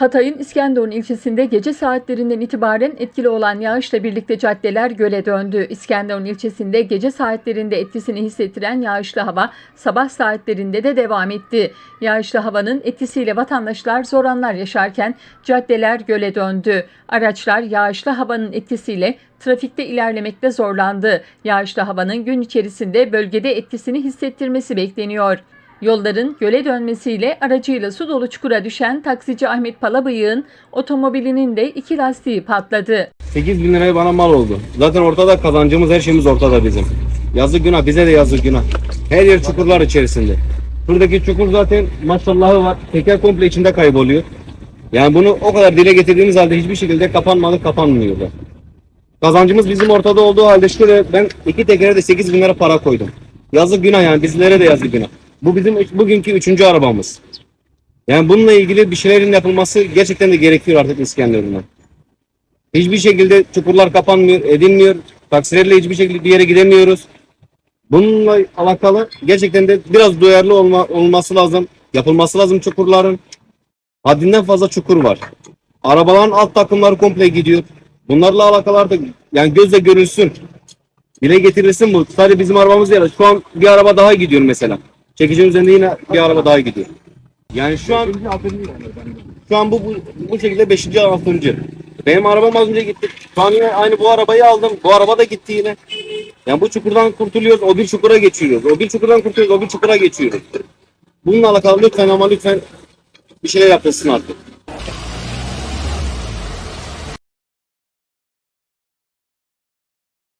Hatay'ın İskenderun ilçesinde gece saatlerinden itibaren etkili olan yağışla birlikte caddeler göle döndü. İskenderun ilçesinde gece saatlerinde etkisini hissettiren yağışlı hava sabah saatlerinde de devam etti. Yağışlı havanın etkisiyle vatandaşlar zor anlar yaşarken caddeler göle döndü. Araçlar yağışlı havanın etkisiyle trafikte ilerlemekte zorlandı. Yağışlı havanın gün içerisinde bölgede etkisini hissettirmesi bekleniyor. Yolların göle dönmesiyle aracıyla su dolu çukura düşen taksici Ahmet Palabıyık'ın otomobilinin de iki lastiği patladı. 8 bin liraya bana mal oldu. Zaten ortada kazancımız her şeyimiz ortada bizim. Yazık günah bize de yazık günah. Her yer çukurlar içerisinde. Buradaki çukur zaten maşallahı var. Teker komple içinde kayboluyor. Yani bunu o kadar dile getirdiğimiz halde hiçbir şekilde kapanmadı kapanmıyor da. Kazancımız bizim ortada olduğu halde şöyle ben iki tekere de 8 bin lira para koydum. Yazık günah yani bizlere de yazık günah. Bu bizim bugünkü üçüncü arabamız. Yani bununla ilgili bir şeylerin yapılması gerçekten de gerekiyor artık İskenderun'dan. Hiçbir şekilde çukurlar kapanmıyor, edilmiyor. Taksilerle hiçbir şekilde bir yere gidemiyoruz. Bununla alakalı gerçekten de biraz duyarlı olma, olması lazım. Yapılması lazım çukurların. Haddinden fazla çukur var. Arabaların alt takımları komple gidiyor. Bunlarla alakalı artık yani gözle görülsün. Dile getirilsin bu. Sadece bizim arabamız değil. Şu an bir araba daha gidiyor mesela. Çekicinin üzerinde yine bir araba daha gidiyor. Yani şu an şu an bu bu, bu şekilde 5. 6. Benim arabam az önce gitti. Şu an yine aynı bu arabayı aldım. Bu araba da gitti yine. Yani bu çukurdan kurtuluyoruz. O bir çukura geçiyoruz. O bir çukurdan kurtuluyoruz. O bir çukura geçiyoruz. Bununla alakalı lütfen ama lütfen bir şeyler yapılsın artık.